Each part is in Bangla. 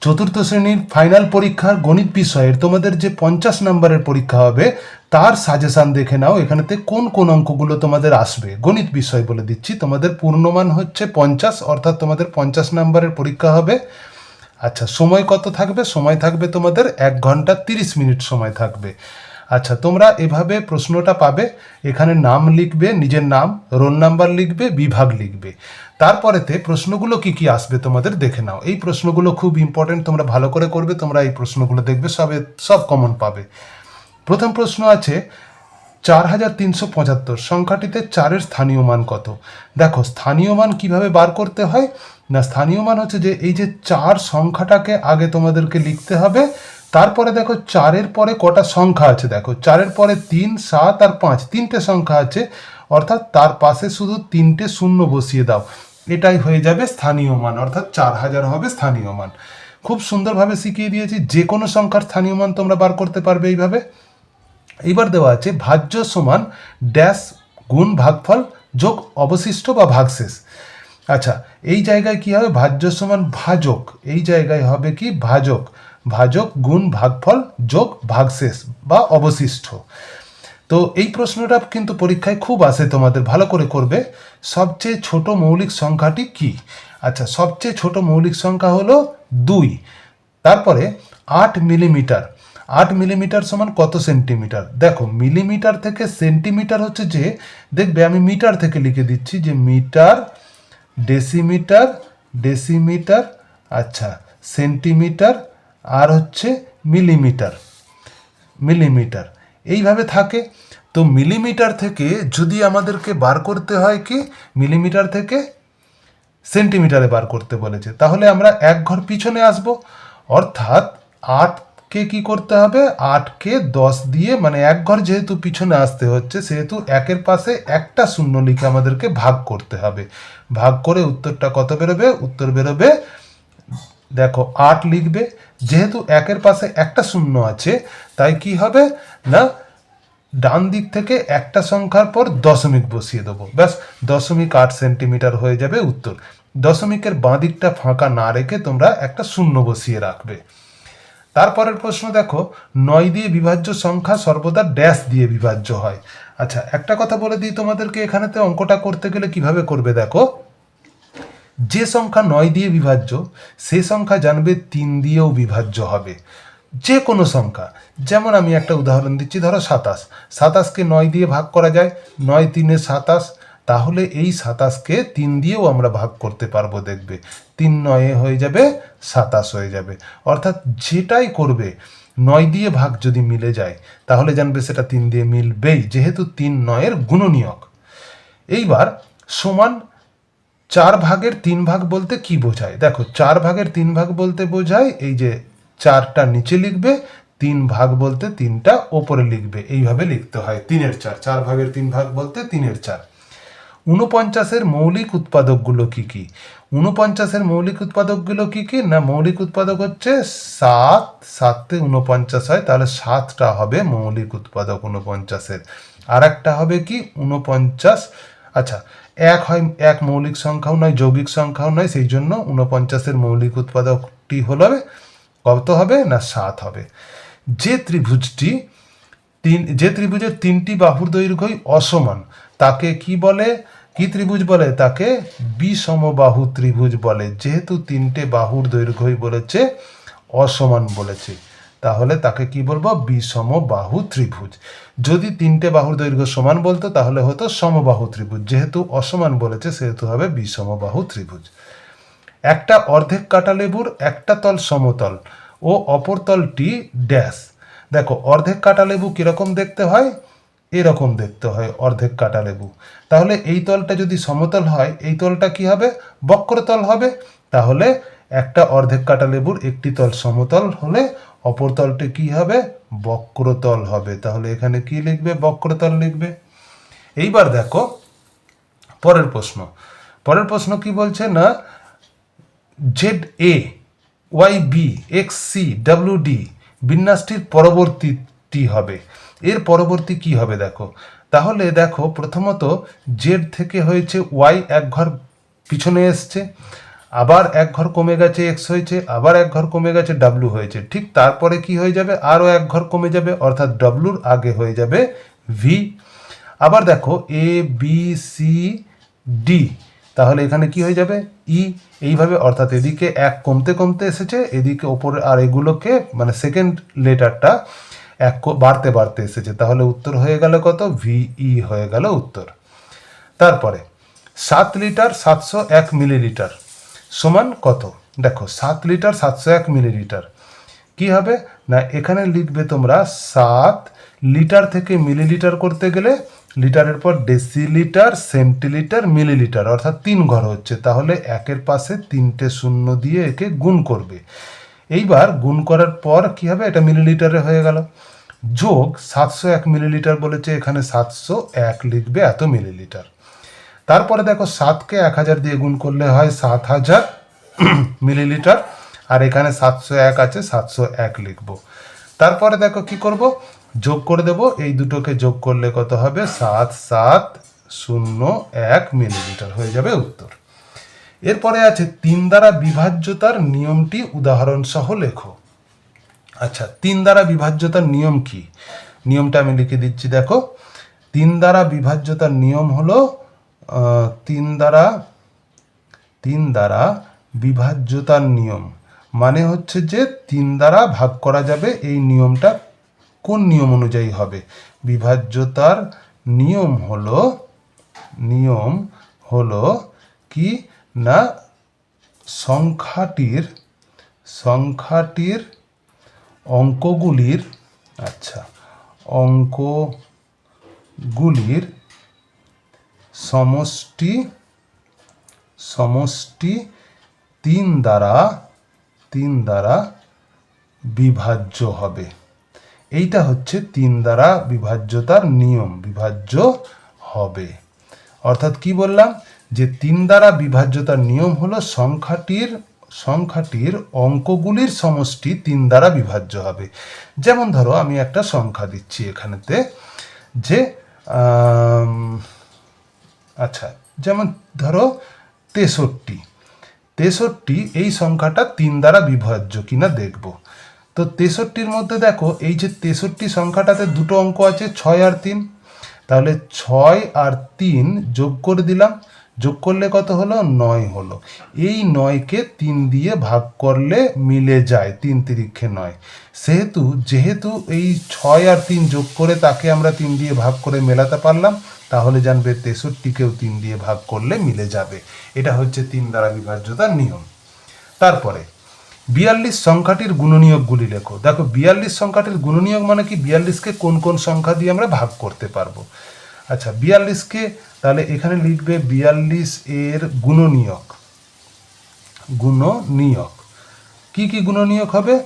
চতুর্থ শ্রেণির ফাইনাল পরীক্ষার গণিত বিষয়ের তোমাদের যে পঞ্চাশ নম্বরের পরীক্ষা হবে, তার সাজেশান দেখে নাও। এখানেতে কোন কোন অঙ্কগুলো তোমাদের আসবে? গণিত বিষয় বলে দিচ্ছি। তোমাদের পূর্ণমান হচ্ছে পঞ্চাশ, অর্থাৎ তোমাদের পঞ্চাশ নম্বরের পরীক্ষা হবে। আচ্ছা সময় কত থাকবে? সময় থাকবে তোমাদের এক ঘণ্টা তিরিশ মিনিট সময় থাকবে। আচ্ছা তোমরা এভাবে প্রশ্নটা পাবে। এখানে নাম লিখবে, নিজের নাম, রোল নাম্বার লিখবে, বিভাগ লিখবে। তারপরেতে প্রশ্নগুলো কি কি আসবে তোমাদের দেখে নাও। এই প্রশ্নগুলো খুব ইম্পর্টেন্ট তোমরা ভালো করে করবে, তোমরা এই প্রশ্নগুলো দেখবে, সবে সব কমন পাবে। প্রথম প্রশ্ন আছে, চার হাজার তিনশো পঁচাত্তর, সংখ্যাটিতে চারের স্থানীয় মান কত? দেখো, স্থানীয় মান কীভাবে বার করতে হয়? না, স্থানীয় মান হচ্ছে যে, এই যে চার সংখ্যাটাকে আগে তোমাদেরকে লিখতে হবে, তারপরে দেখো চারের পরে কটা সংখ্যা আছে, দেখো, চারের পরে তিন, সাত আর পাঁচ, তিনটে সংখ্যা আছে, অর্থাৎ তার পাশে শুধু তিনটে শূন্য বসিয়ে দাও। এটাই হয়ে যাবে স্থানীয় মান, অর্থাৎ চার হাজার হবে স্থানীয় মান। খুব সুন্দরভাবে শিখিয়ে দিয়েছি, যে কোনো সংখ্যার স্থানীয় মান তোমরা বার করতে পারবে এইভাবে। এইবার দেওয়া আছে ভাজ্য সমান ড্যাশ গুণ ভাগফল যোগ অবশিষ্ট বা ভাগশেষ। আচ্ছা এই জায়গায় কি হবে? ভাজ্য সমান ভাজক। এই জায়গায় হবে কি? ভাজক। ভাজক গুণ ভাগফল যোগ ভাগশেষ বা অবশিষ্ট। তো এই প্রশ্নটা কিন্তু পরীক্ষায় খুব আসে তোমাদের ভালো করে করবে। সবচেয়ে ছোট মৌলিক সংখ্যাটি কি? আচ্ছা সবচেয়ে ছোট মৌলিক সংখ্যা হলো দুই। তারপরে আট মিলিমিটার। আট মিলিমিটার সমান কত সেন্টিমিটার? দেখো, মিলিমিটার থেকে সেন্টিমিটার হচ্ছে যে, দেখবে আমি মিটার থেকে লিখে দিচ্ছি যে মিটার, ডেসিমিটার ডেসিমিটার আচ্ছা সেন্টিমিটার, আর হচ্ছে মিলিমিটার মিলিমিটার। এইভাবে থাকে। তো মিলিমিটার থেকে যদি আমাদেরকে বার করতে হয় কি? মিলিমিটার থেকে সেন্টিমিটারে বার করতে বলেছে। তাহলে আমরা এক ঘর পিছনে আসব। অর্থাৎ আটকে কি করতে হবে? আটকে দশ দিয়ে মানে এক ঘর যেহেতু পিছনে আসতে হচ্ছে, সেহেতু একের পাশে একটা শূন্য লিখে আমাদেরকে ভাগ করতে হবে। ভাগ করে উত্তরটা কত বেরোবে? উত্তর বেরোবে, দেখো, আট লিখবে। যেহেতু একের পাশে একটা শূন্য আছে, তাই কি হবে? না, ডান দিক থেকে একটা সংখ্যার পর দশমিক বসিয়ে দেবো। ব্যাস, দশমিক আট সেন্টিমিটার হয়ে যাবে উত্তর। দশমিকের বাঁ দিকটা ফাঁকা না রেখে তোমরা একটা শূন্য বসিয়ে রাখবে। তারপরের প্রশ্ন দেখো, নয় দিয়ে বিভাজ্য সংখ্যা সর্বদা ড্যাশ দিয়ে বিভাজ্য হয়। আচ্ছা একটা কথা বলে দিই তোমাদেরকে, এখানেতে অঙ্কটা করতে গেলে কীভাবে করবে দেখো। যে সংখ্যা নয় দিয়ে বিভাজ্য, সে সংখ্যা জানবে তিন দিয়েও বিভাজ্য হবে। যে কোনো সংখ্যা। যেমন আমি একটা উদাহরণ দিচ্ছি, ধরো সাতাশ। সাতাশকে নয় দিয়ে ভাগ করা যায়। নয় তিনে সাতাশ। তাহলে এই সাতাশকে তিন দিয়েও আমরা ভাগ করতে পারব দেখবে। তিন নয়ে হয়ে যাবে, সাতাশ হয়ে যাবে। অর্থাৎ যেটাই করবে, নয় দিয়ে ভাগ যদি মিলে যায়, তাহলে জানবে সেটা তিন দিয়ে মিলবেই, যেহেতু তিন নয়ের গুণনীয়ক। এইবার সমান চার ভাগের তিন ভাগ বলতে কি বোঝায়? দেখো, চার ভাগের তিন ভাগ বলতে বোঝায় এই যে চারটা নিচে লিখবে, তিন ভাগ বলতে তিনটা ওপরে লিখবে। এইভাবে লিখতে হয়, তিনের চার। চার ভাগের তিন ভাগ বলতে তিনের চার। ঊনপঞ্চাশের মৌলিক উৎপাদকগুলো কি কি? ঊনপঞ্চাশের মৌলিক উৎপাদকগুলো কি কি? না, মৌলিক উৎপাদক হচ্ছে সাত। সাতে ঊনপঞ্চাশ হয়, তাহলে সাতটা হবে মৌলিক উৎপাদক ঊনপঞ্চাশের। আর একটা হবে কি? ঊনপঞ্চাশ। আচ্ছা এক হয় এক মৌলিক সংখ্যাও নয়, যৌগিক সংখ্যাও নয়, সেই জন্য ঊনপঞ্চাশের মৌলিক উৎপাদকটি হলো কত হবে না সাত হবে। যে ত্রিভুজটি তিন যে ত্রিভুজের তিনটি বাহুর দৈর্ঘ্যই অসমান, তাকে কি বলে? কি ত্রিভুজ বলে? তাকে বিষমবাহু ত্রিভুজ বলে, যেহেতু তিনটে বাহুর দৈর্ঘ্যই বলেছে, অসমান বলেছে। তাহলে তাকে কি বলব? বিষম বাহু ত্রিভুজ। যদি তিনটে বাহুর দৈর্ঘ্য সমান বলতো, তাহলে হতো সমবাহু ত্রিভুজ। যেহেতু অসমান বলেছে, সেহেতু হবে বিষমবাহু ত্রিভুজ। একটা অর্ধেক কাটা লেবুর, একটা তল সমতল ও অপর তলটি ড্যাশ। দেখো, অর্ধেক কাটা লেবু কীরকম দেখতে হয়? এরকম দেখতে হয়, অর্ধেক কাটা লেবু। তাহলে এই তলটা যদি সমতল হয়, এই তলটা কি হবে? বক্রতল হবে। তাহলে একটা অর্ধেক কাটা লেবুর একটি তল সমতল হলে অপর তলটি কি হবে? বক্রতল হবে। তাহলে এখানে কি লিখবে? বক্রতল লিখবে। এইবার দেখো, পরের প্রশ্ন। পরের প্রশ্ন কি বলছে না? Z A Y B X C W D বিন্যাসটির পরবর্তীটি হবে। এর পরবর্তী কি হবে দেখো? তাহলে দেখো, প্রথমত জেড থেকে হয়েছে ওয়াই এক ঘর পিছনে এসছে। আবার এক ঘর কমে গেছে এক্স হয়েছে, আবার এক ঘর কমে গেছে ডাব্লু হয়েছে। ঠিক তারপরে কি হয়ে যাবে? আরও এক ঘর কমে যাবে, অর্থাৎ ডাব্লুর আগে হয়ে যাবে ভি আবার দেখো এ বি সি ডি তাহলে এখানে কি হয়ে যাবে? ই এইভাবে, অর্থাৎ এদিকে এক কমতে কমতে এসেছে, এদিকে ওপরে আর এগুলোকে মানে সেকেন্ড লেটারটা এক বাড়তে বাড়তে এসেছে। তাহলে উত্তর হয়ে গেল কত? ভিই হয়ে গেল উত্তর। তারপরে, সাত লিটার সাতশো এক মিলিলিটার। সমান কত? দেখো, সাত লিটার সাতশো এক মিলিলিটার। কি হবে? না, এখানে লিখবে তোমরা সাত লিটার থেকে মিলিলিটার করতে গেলে লিটারের পর ডেসিলিটার, সেন্টিলিটার, মিলিলিটার, অর্থাৎ তিন ঘর হচ্ছে। তাহলে একের পাশে তিনটে শূন্য দিয়ে একে গুণ করবে। এইবার গুণ করার পর কি হবে? এটা মিলিলিটারে হয়ে গেল। যোগ সাতশো এক মিলিলিটার বলেছে, এখানে সাতশো এক লিখবে এত মিলিলিটার। তারপরে দেখো সাতকে এক হাজার দিয়ে গুণ করলে হয় সাত হাজার মিলিলিটার। আর এখানে সাতশো এক আছে, সাতশো এক লিখব। তারপরে দেখো কি করব? যোগ করে দেব। এই দুটোকে যোগ করলে কত হবে? সাত সাত, শূন্য, এক মিলিলিটার হয়ে যাবে উত্তর। এরপরে আছে তিন দ্বারা বিভাজ্যতার নিয়মটি উদাহরণ সহ লেখো। আচ্ছা তিন দ্বারা বিভাজ্যতার নিয়ম কি? নিয়মটা আমি লিখে দিচ্ছি, দেখো। তিন দ্বারা বিভাজ্যতার নিয়ম হলো তিন দ্বারা তিন দ্বারা বিভাজ্যতার নিয়ম। মানে হচ্ছে যে তিন দ্বারা ভাগ করা যাবে এই নিয়মটা কোন নিয়ম অনুযায়ী হবে? বিভাজ্যতার নিয়ম হলো নিয়ম হলো কি? না, সংখ্যাটির সংখ্যাটির অঙ্কগুলির আচ্ছা অঙ্কগুলির সমষ্টি সমষ্টি তিন দ্বারা তিন দ্বারা বিভাজ্য হবে। এইটা হচ্ছে তিন দ্বারা বিভাজ্যতার নিয়ম, বিভাজ্য হবে। অর্থাৎ কি বললাম? যে তিন দ্বারা বিভাজ্যতার নিয়ম হলো সংখ্যাটির সংখ্যাটির অঙ্কগুলির সমষ্টি তিন দ্বারা বিভাজ্য হবে। যেমন ধরো, আমি একটা সংখ্যা দিচ্ছি এখানেতে যে আচ্ছা যেমন ধরো তেষট্টি। তেষট্টি এই সংখ্যাটা তিন দ্বারা বিভাজ্য কিনা দেখব। তো তেষট্টির মধ্যে দেখো, এই যে তেষট্টি সংখ্যাটাতে দুটো অঙ্ক আছে, ছয় আর তিন। তাহলে ছয় আর তিন যোগ করে দিলাম যোগ করলে কত হলো? নয় হলো। এই নয়কে তিন দিয়ে ভাগ করলে মিলে যায়, তিন তিরিক্ষে নয়। সেহেতু, যেহেতু এই ছয় আর তিন যোগ করে তাকে আমরা তিন দিয়ে ভাগ করে মেলাতে পারলাম, তাহলে জানবে তেষট্টিকেও তিন দিয়ে ভাগ করলে মিলে যাবে। এটা হচ্ছে তিন দ্বারা বিভাজ্যতার নিয়ম। তারপরে, বিয়াল্লিশ সংখ্যাটির গুণনীয়কগুলি লেখো। দেখো, বিয়াল্লিশ সংখ্যাটির গুণনীয়ক মানে কি? বিয়াল্লিশকে কোন কোন সংখ্যা দিয়ে আমরা ভাগ করতে পারব? আচ্ছা বিয়াল্লিশকে তাহলে এখানে লিখবে বিয়াল্লিশ এর গুণনীয়ক। গুণনীয়ক। কি কি গুণনীয়ক হবে?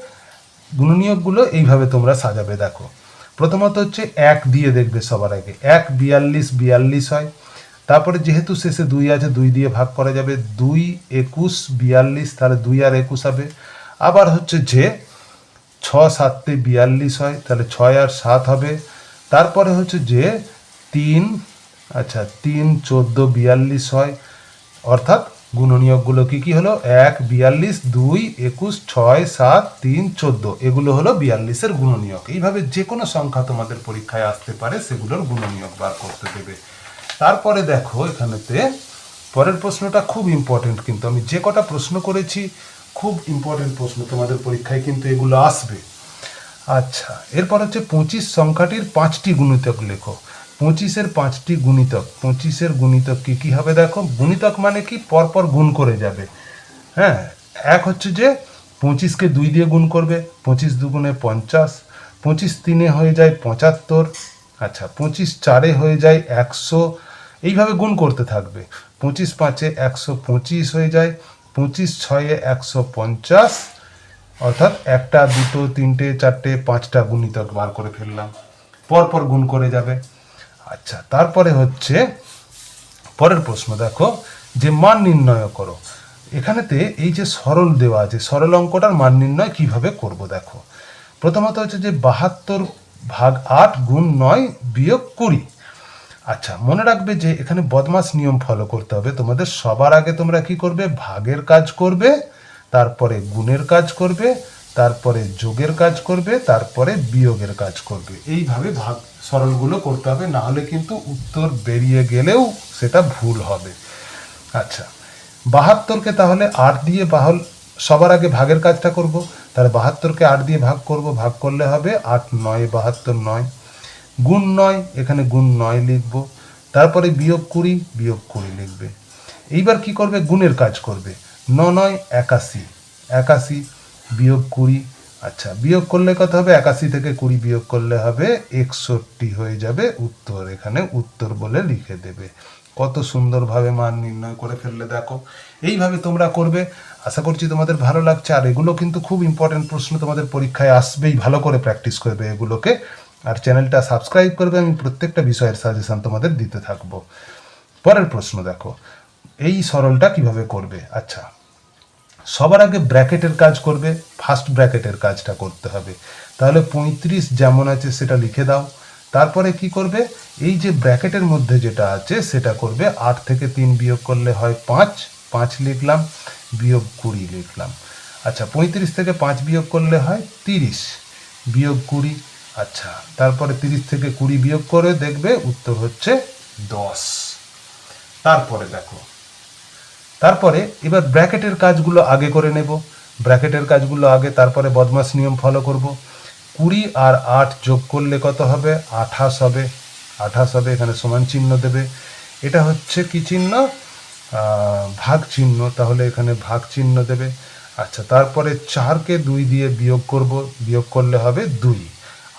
গুণনীয়কগুলো এইভাবে তোমরা সাজাবে, দেখো। প্রথমত হচ্ছে এক দিয়ে দেখবে সবার আগে। এক, বিয়াল্লিশ বিয়াল্লিশ হয়। তারপরে যেহেতু শেষে দুই আছে, দুই দিয়ে ভাগ করা যাবে। দুই, একুশ, বিয়াল্লিশ, তাহলে দুই আর একুশ হবে। আবার হচ্ছে যে ছ, সাতে বিয়াল্লিশ হয়, তাহলে ছয় আর সাত হবে। তারপরে হচ্ছে যে তিন আচ্ছা তিন, চোদ্দ, বিয়াল্লিশ হয়। অর্থাৎ গুণনীয়কগুলো কি কি হলো? এক, বিয়াল্লিশ, দুই, একুশ, ছয়, সাত, তিন, চোদ্দ। এগুলো হলো বিয়াল্লিশের গুণনীয়ক। এইভাবে যে কোনো সংখ্যা তোমাদের পরীক্ষায় আসতে পারে, সেগুলোর গুণনীয়ক বার করতে দেবে। তারপরে দেখো, এখানেতে পরের প্রশ্নটা খুব ইম্পর্টেন্ট কিন্তু আমি যে কটা প্রশ্ন করেছি, খুব ইম্পর্টেন্ট প্রশ্ন তোমাদের পরীক্ষায় কিন্তু এগুলো আসবে। আচ্ছা এরপর হচ্ছে পঁচিশ সংখ্যাটির পাঁচটি গুণিতক লেখো। পঁচিশের পাঁচটি গুণিতক। পঁচিশের গুণিতক কি কি হবে দেখো? গুণিতক মানে কি? পরপর গুণ করে যাবে। হ্যাঁ? এক হচ্ছে যে পঁচিশকে দুই দিয়ে গুণ করবে। পঁচিশ দুগুণে পঞ্চাশ। পঁচিশ তিনে হয়ে যায় পঁচাত্তর। আচ্ছা পঁচিশ চারে হয়ে যায় একশো। এইভাবে গুণ করতে থাকবে। পঁচিশ পাঁচে একশো পঁচিশ হয়ে যায়। পঁচিশ ছয়ে একশো পঞ্চাশ। অর্থাৎ একটা, দুটো, তিনটে, চারটে, পাঁচটা গুণিতক বার করে ফেললাম। পরপর গুণ করে যাবে। আচ্ছা তারপরে হচ্ছে পরের প্রশ্ন, দেখো, যে মান নির্ণয় করো। এখানেতে এই যে সরল দেওয়া আছে, সরল অঙ্কটার মান নির্ণয় কীভাবে করব, দেখো। প্রথমত হচ্ছে যে বাহাত্তর ভাগ আট গুণ নয় বিয়োগ কুড়ি। আচ্ছা মনে রাখবে যে এখানে বদমাস নিয়ম ফলো করতে হবে। তোমাদের সবার আগে তোমরা কি করবে? ভাগের কাজ করবে, তারপরে গুণের কাজ করবে তারপরে যোগের কাজ করবে, তারপরে বিয়োগের কাজ করবে। এইভাবে ভাগ সরলগুলো করতে হবে, না হলে কিন্তু উত্তর বেরিয়ে গেলেও সেটা ভুল হবে। আচ্ছা বাহাত্তরকে তাহলে আট দিয়ে বাহল, সবার আগে ভাগের কাজটা করব। তাহলে বাহাত্তরকে আট দিয়ে ভাগ করব, ভাগ করলে হবে আট নয়, বাহাত্তর নয়। গুণ নয়, এখানে গুণ নয় লিখব। তারপরে বিয়োগ কুড়ি বিয়োগ কুড়ি লিখবে। এইবার কি করবে? গুণের কাজ করবে। ন নয়, একাশি। একাশি বিয়োগ কুড়ি। আচ্ছা বিয়োগ করলে কত হবে? একাশি থেকে কুড়ি বিয়োগ করলে হবে একষট্টি হয়ে যাবে উত্তর। এখানে উত্তর বলে লিখে দেবে। কত সুন্দরভাবে মান নির্ণয় করে ফেললে দেখো। এইভাবে তোমরা করবে। আশা করছি তোমাদের ভালো লাগছে। আর এগুলো কিন্তু খুব ইম্পর্টেন্ট প্রশ্ন তোমাদের পরীক্ষায় আসবেই। ভালো করে প্র্যাকটিস করবে এগুলোকে। আর চ্যানেলটা সাবস্ক্রাইব করবে। আমি প্রত্যেকটা বিষয়ের সাজেশান তোমাদের দিতে থাকব। পরের প্রশ্ন দেখো। এই সরলটা কীভাবে করবে? আচ্ছা সবার আগে ব্র্যাকেটের কাজ করবে ফার্স্ট ব্র্যাকেটের কাজটা করতে হবে। তাহলে পঁয়ত্রিশ যেমন আছে সেটা লিখে দাও। তারপরে কি করবে? এই যে ব্র্যাকেটের মধ্যে যেটা আছে সেটা করবে, আট থেকে তিন বিয়োগ করলে হয় পাঁচ পাঁচ লিখলাম, বিয়োগ কুড়ি লিখলাম। আচ্ছা পঁয়ত্রিশ থেকে পাঁচ বিয়োগ করলে হয় তিরিশ, বিয়োগ কুড়ি আচ্ছা তারপরে তিরিশ থেকে কুড়ি বিয়োগ করে দেখবে উত্তর হচ্ছে দশ। তারপরে দেখো তারপরে এবার ব্র্যাকেটের কাজগুলো আগে করে নেব। ব্র্যাকেটের কাজগুলো আগে, তারপরে বদমাস নিয়ম ফলো করব। কুড়ি আর আট যোগ করলে কত হবে? আঠাশ হবে। আঠাশ হবে, এখানে সমান চিহ্ন দেবে। এটা হচ্ছে কি চিহ্ন? ভাগ চিহ্ন। তাহলে এখানে ভাগ চিহ্ন দেবে। আচ্ছা তারপরে চারকে দুই দিয়ে বিয়োগ করব। বিয়োগ করলে হবে দুই।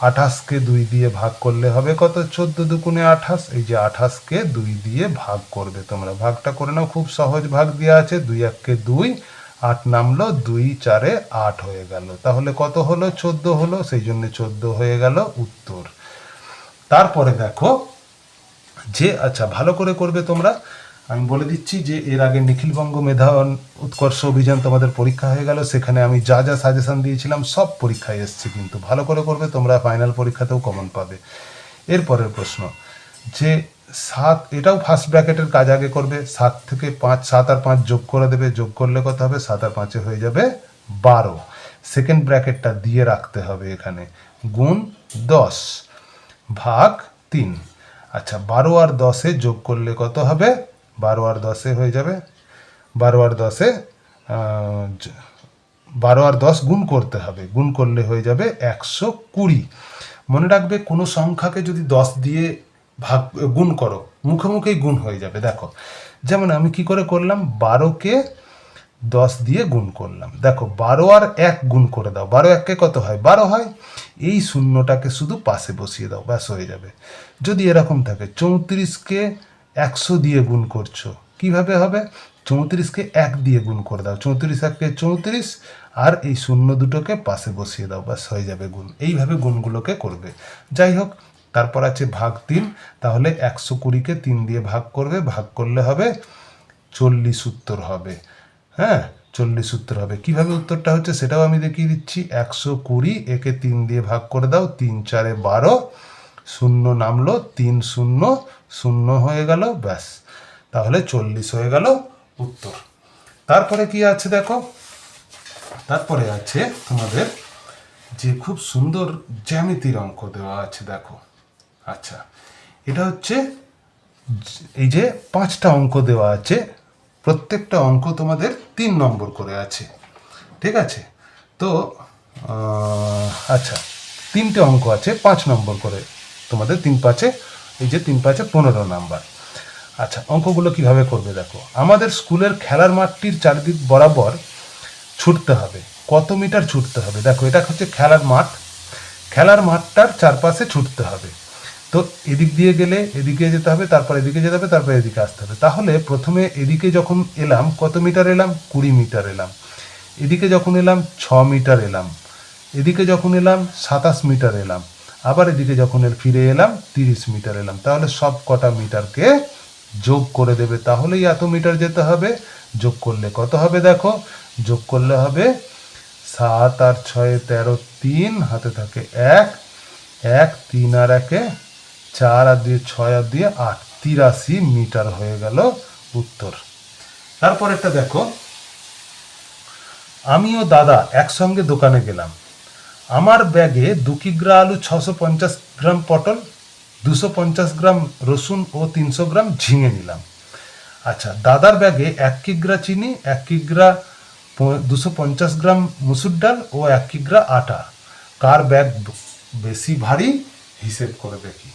আঠাশকে দুই দিয়ে ভাগ করলে হবে কত? চোদ্দ দুগুণে আঠাশ। এই যে আঠাশকে দুই দিয়ে ভাগ করবে তোমরা। ভাগটা করে নাও, খুব সহজ ভাগ দেওয়া আছে। দুই এককে দুই, আট নামলো, দুই চারে আট হয়ে গেল। তাহলে কত হলো? চোদ্দ হলো, সেই জন্য চোদ্দ হয়ে গেল উত্তর। তারপরে দেখো যে আচ্ছা ভালো করে করবে তোমরা। আমি বলে দিচ্ছি যে এর আগে নিখিলবঙ্গ মেধা উৎকর্ষ অভিযান তোমাদের পরীক্ষা হয়ে গেল, সেখানে আমি যা যা সাজেশন দিয়েছিলাম সব পরীক্ষায় এসছে কিন্তু। ভালো করে করবে, তোমরা ফাইনাল পরীক্ষাতেও কমন পাবে। এরপরের প্রশ্ন, যে সাত, এটাও ফার্স্ট ব্র্যাকেটের কাজ আগে করবে, সাত থেকে পাঁচ, সাত আর পাঁচ যোগ করে দেবে, যোগ করলে কত হবে? সাত আর পাঁচে হয়ে যাবে বারো। সেকেন্ড ব্র্যাকেটটা দিয়ে রাখতে হবে এখানে। গুণ দশ, ভাগ তিন। আচ্ছা বারো আর দশে যোগ করলে কত হবে? বারো আর দশে হয়ে যাবে। বারো আর দশে বারো আর দশ গুণ করতে হবে। গুণ করলে হয়ে যাবে একশো কুড়ি। মনে রাখবে কোনো সংখ্যাকে যদি দশ দিয়ে ভাগ, গুণ করো, মুখে মুখেই গুণ হয়ে যাবে। দেখো, যেমন আমি কি করে করলাম? বারোকে দশ দিয়ে গুণ করলাম। দেখো, বারো আর এক গুণ করে দাও। বারো এককে কত হয়? বারো হয়। এই শূন্যটাকে শুধু পাশে বসিয়ে দাও। ব্যাস হয়ে যাবে। যদি এরকম থাকে, চৌত্রিশকে একশো দিয়ে গুণ করছ। কীভাবে হবে? চৌত্রিশকে এক দিয়ে গুণ করে দাও। চৌত্রিশ এককে চৌত্রিশ আর এই শূন্য দুটোকে পাশে বসিয়ে দাও। ব্যাস, হয়ে যাবে গুণ। এইভাবে গুণগুলোকে করবে। যাই হোক, তারপর আছে ভাগ তিন। তাহলে একশো কুড়িকে তিন দিয়ে ভাগ করবে। ভাগ করলে হবে চল্লিশ উত্তর হবে। হ্যাঁ চল্লিশ উত্তর হবে। কীভাবে উত্তরটা হচ্ছে সেটাও আমি দেখিয়ে দিচ্ছি। একশো কুড়ি একে তিন দিয়ে ভাগ করে দাও। তিন চারে বারো। শূন্য নামলো, তিন শূন্য শূন্য হয়ে গেল, ব্যাস। তাহলে চল্লিশ হয়ে গেল উত্তর। তারপরে কি আছে দেখো? তারপরে আছে তোমাদের যে খুব সুন্দর জ্যামিতির অঙ্ক দেওয়া আছে, দেখো। আচ্ছা এটা হচ্ছে এই যে পাঁচটা অঙ্ক দেওয়া আছে, প্রত্যেকটা অঙ্ক তোমাদের তিন নম্বর করে আছে। ঠিক আছে? তো আচ্ছা তিনটে অঙ্ক আছে, পাঁচ নম্বর করে তোমাদের তিন পাঁচে এই যে তিন পাঁচে পনেরো নাম্বার। আচ্ছা অঙ্কগুলো কীভাবে করবে দেখো? আমাদের স্কুলের খেলার মাঠটির চারদিক বরাবর ছুটতে হবে, কত মিটার ছুটতে হবে? দেখো, এটা হচ্ছে খেলার মাঠ। খেলার মাঠটার চারপাশে ছুটতে হবে। তো এদিক দিয়ে গেলে এদিকে যেতে হবে, তারপর এদিকে যেতে হবে, তারপর এদিকে আসতে হবে। তাহলে প্রথমে এদিকে যখন এলাম, কত মিটার এলাম? কুড়ি মিটার এলাম। এদিকে যখন এলাম, ছ মিটার এলাম। এদিকে যখন এলাম, সাতাশ মিটার এলাম। আবার এদিকে যখন এর ফিরে এলাম, তিরিশ মিটার এলাম। তাহলে সব কটা মিটারকে যোগ করে দেবে, তাহলেই এত মিটার যেতে হবে। যোগ করলে কত হবে দেখো? যোগ করলে হবে সাত আর ছয়ে তেরো তিন, হাতে থাকে এক। এক, তিন আর একে চার আর দিয়ে ছয় আর দিয়ে আট। তিরাশি মিটার হয়ে গেল উত্তর। তারপর তারপরেরটা দেখো। আমি ও দাদা একসঙ্গে দোকানে গেলাম। আমার ব্যাগে দু কিগ্রা আলু ছশো পঞ্চাশ গ্রাম পটল, দুশো পঞ্চাশ গ্রাম রসুন ও তিনশো গ্রাম ঝিঙে নিলাম। আচ্ছা দাদার ব্যাগে এক কিগ্রা চিনি, এক কিগ্রা দুশো পঞ্চাশ গ্রাম মুসুর ডাল ও এক কিগ্রা আটা। কার ব্যাগ বেশি ভারী, হিসেব করে দেখি।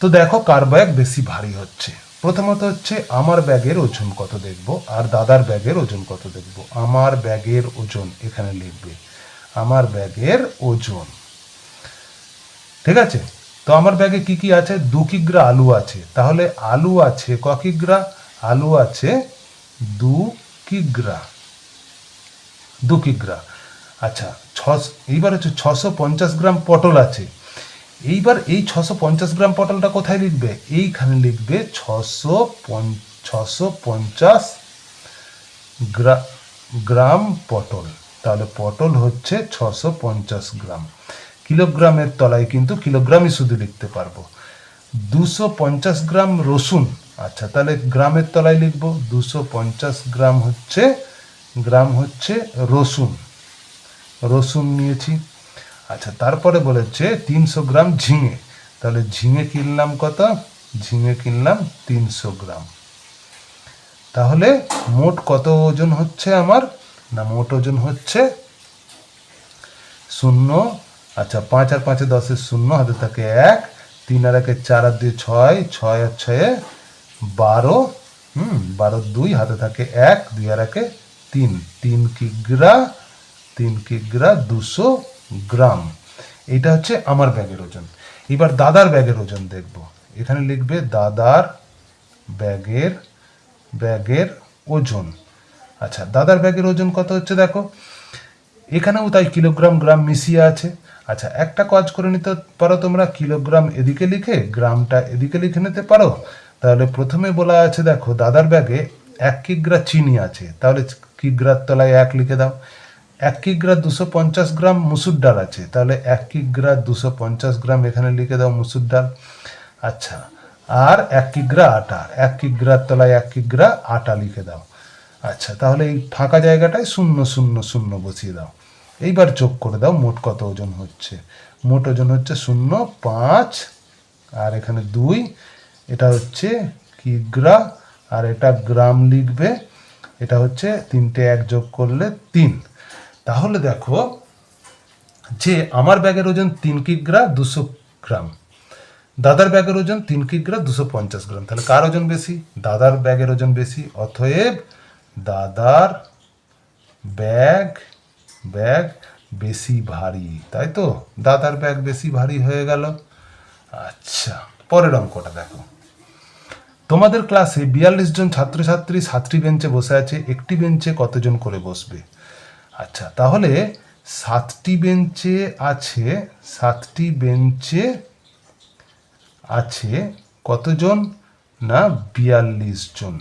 তো দেখো কার ব্যাগ বেশি ভারী হচ্ছে। প্রথমত হচ্ছে আমার ব্যাগের ওজন কত দেখব, আর দাদার ব্যাগের ওজন কত দেখব? আমার ব্যাগের ওজন এখানে লিখবে। আমার ব্যাগের ওজন। ঠিক আছে? তো আমার ব্যাগে কি কি আছে? দু কিগ্রা আলু আছে। তাহলে আলু আছে ক কিগ্রা? আলু আছে দু কিগ্রা। দু কিগ্রা। আচ্ছা ছ এইবার হচ্ছে ছশো পঞ্চাশ গ্রাম পটল আছে। এইবার এই ছশো পঞ্চাশ গ্রাম পটলটা কোথায় লিখবে? এইখানে লিখবে ছশো ছশো পঞ্চাশ গ্রা, গ্রাম পটল। তাহলে পটল হচ্ছে ছশো পঞ্চাশ গ্রাম। কিলোগ্রামের তলায় কিন্তু কিলোগ্রামই শুধু লিখতে পারব। দুশো পঞ্চাশ গ্রাম রসুন। আচ্ছা তাহলে গ্রামের তলায় লিখব। দুশো পঞ্চাশ গ্রাম হচ্ছে গ্রাম হচ্ছে রসুন। রসুন নিয়েছি। আচ্ছা তারপরে বলেছে তিনশো গ্রাম ঝিঙে। তাহলে ঝিঙে কিনলাম কত? ঝিঙে কিনলাম তিনশো গ্রাম। তাহলে মোট কত ওজন হচ্ছে আমার? না মোট ওজন হচ্ছে শূন্য। আচ্ছা পাঁচ আর পাঁচে দশের শূন্য, হাতে থাকে এক। তিন আর একে চার আর দুই ছয় ছয় আর ছয়ে বারো। হুম, বারো দুই, হাতে থাকে এক। দুই আর একে তিন। তিন কিগ্রা তিন কিগ্রা দুশো গ্রাম। এটা হচ্ছে আমার ব্যাগের ওজন। এবার দাদার ব্যাগের ওজন দেখব। এখানে লিখবে দাদার ব্যাগের ব্যাগের ওজন। আচ্ছা দাদার ব্যাগের ওজন কত হচ্ছে দেখো? এখানেও তাই কিলোগ্রাম, গ্রাম মিশিয়ে আছে। আচ্ছা একটা কাজ করে নিতে পারো তোমরা, কিলোগ্রাম এদিকে লিখে, গ্রামটা এদিকে লিখে নিতে পারো। তাহলে প্রথমে বলা আছে দেখো, দাদার ব্যাগে এক কিগ্রা চিনি আছে। তাহলে কিগ্রার তলায় এক লিখে দাও। এক কিগ্রা দুশো পঞ্চাশ গ্রাম মুসুর ডাল আছে। তাহলে এক কিগ্রা দুশো পঞ্চাশ গ্রাম এখানে লিখে দাও মুসুর ডাল। আচ্ছা আর এক কিগ্রা আটা এক কিগ্রার তলায় এক কিগ্রা আটা লিখে দাও। আচ্ছা তাহলে এই ফাঁকা জায়গাটায় শূন্য শূন্য শূন্য বসিয়ে দাও। এইবার যোগ করে দাও, মোট কত ওজন হচ্ছে? মোট ওজন হচ্ছে শূন্য, পাঁচ, আর এখানে দুই, এটা হচ্ছে কিগ্রা আর এটা গ্রাম লিখবে, এটা হচ্ছে তিনটে এক যোগ করলে তিন। তাহলে দেখো, যে আমার ব্যাগের ওজন তিন কিগ্রা দুশো গ্রাম। দাদার ব্যাগের ওজন তিন কিগ্রা দুশো পঞ্চাশ গ্রাম। তাহলে কার ওজন বেশি? দাদার ব্যাগের ওজন বেশি, অতএব দাদার ব্যাগ ব্যাগ বেশি ভারী, তাই তো? দাদার ব্যাগ বেশি ভারী হয়ে গেল। আচ্ছা পরের অঙ্কটা দেখো। তোমাদের ক্লাসে বিয়াল্লিশ জন ছাত্রছাত্রী সাতটি বেঞ্চে বসে আছে, একটি বেঞ্চে কতজন করে বসবে? আচ্ছা তাহলে সাতটি বেঞ্চে আছে, সাতটি বেঞ্চে আছে কতজন? না, বিয়াল্লিশ জন।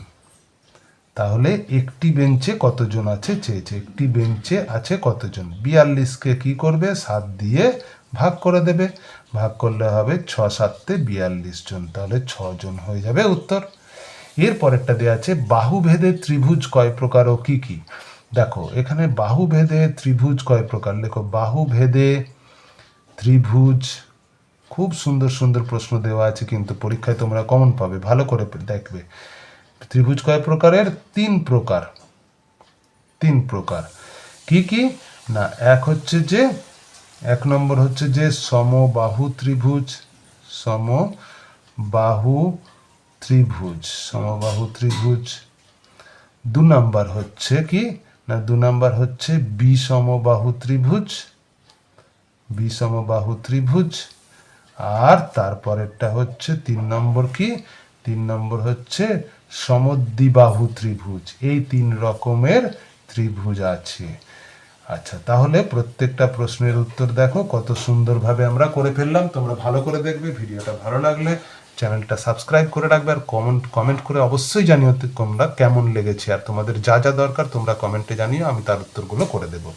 তাহলে একটি বেঞ্চে কতজন আছে? চেয়েছে একটি বেঞ্চে আছে কতজন? বিয়াল্লিশকে কি করবে? সাত দিয়ে ভাগ করে দেবে। ভাগ করলে হবে ছ সাততে বিয়াল্লিশ জন। তাহলে ছজন হয়ে যাবে উত্তর। এর পরেরটা দেওয়া আছে, বাহুভেদে ত্রিভুজ কয় প্রকার ও কী কী? দেখো, এখানে বাহুভেদে ত্রিভুজ কয় প্রকার? লেখো, বাহুভেদে ত্রিভুজ, খুব সুন্দর সুন্দর প্রশ্ন দেওয়া আছে, কিন্তু পরীক্ষায় তোমরা কমন পাবে। ভালো করে দেখবে। ত্রিভুজ কয় প্রকারের? তিন প্রকার। তিন প্রকার। কি কি? না, এক হচ্ছে যে, এক নম্বর হচ্ছে যে সমবাহু ত্রিভুজ সমবাহু ত্রিভুজ সমবাহু ত্রিভুজ। দু নাম্বার হচ্ছে কি? না, দু নাম্বার হচ্ছে বিষমবাহু ত্রিভুজ বিষমবাহু ত্রিভুজ। আর তারপরেরটা হচ্ছে তিন নম্বর কি? তিন নম্বর হচ্ছে সমদ্বিবাহু ত্রিভুজ। এই তিন রকমের ত্রিভুজ আছে। আচ্ছা তাহলে প্রত্যেকটা প্রশ্নের উত্তর দেখো। কত সুন্দরভাবে আমরা করে ফেললাম। তোমরা ভালো করে দেখবে। ভিডিওটা ভালো লাগলে চ্যানেলটা সাবস্ক্রাইব করে রাখবে আর কমেন্ট কমেন্ট করে অবশ্যই জানিও তোমরা কেমন লেগেছে আর তোমাদের যা যা দরকার তোমরা কমেন্টে জানিও, আমি তার উত্তরগুলো করে দেবো।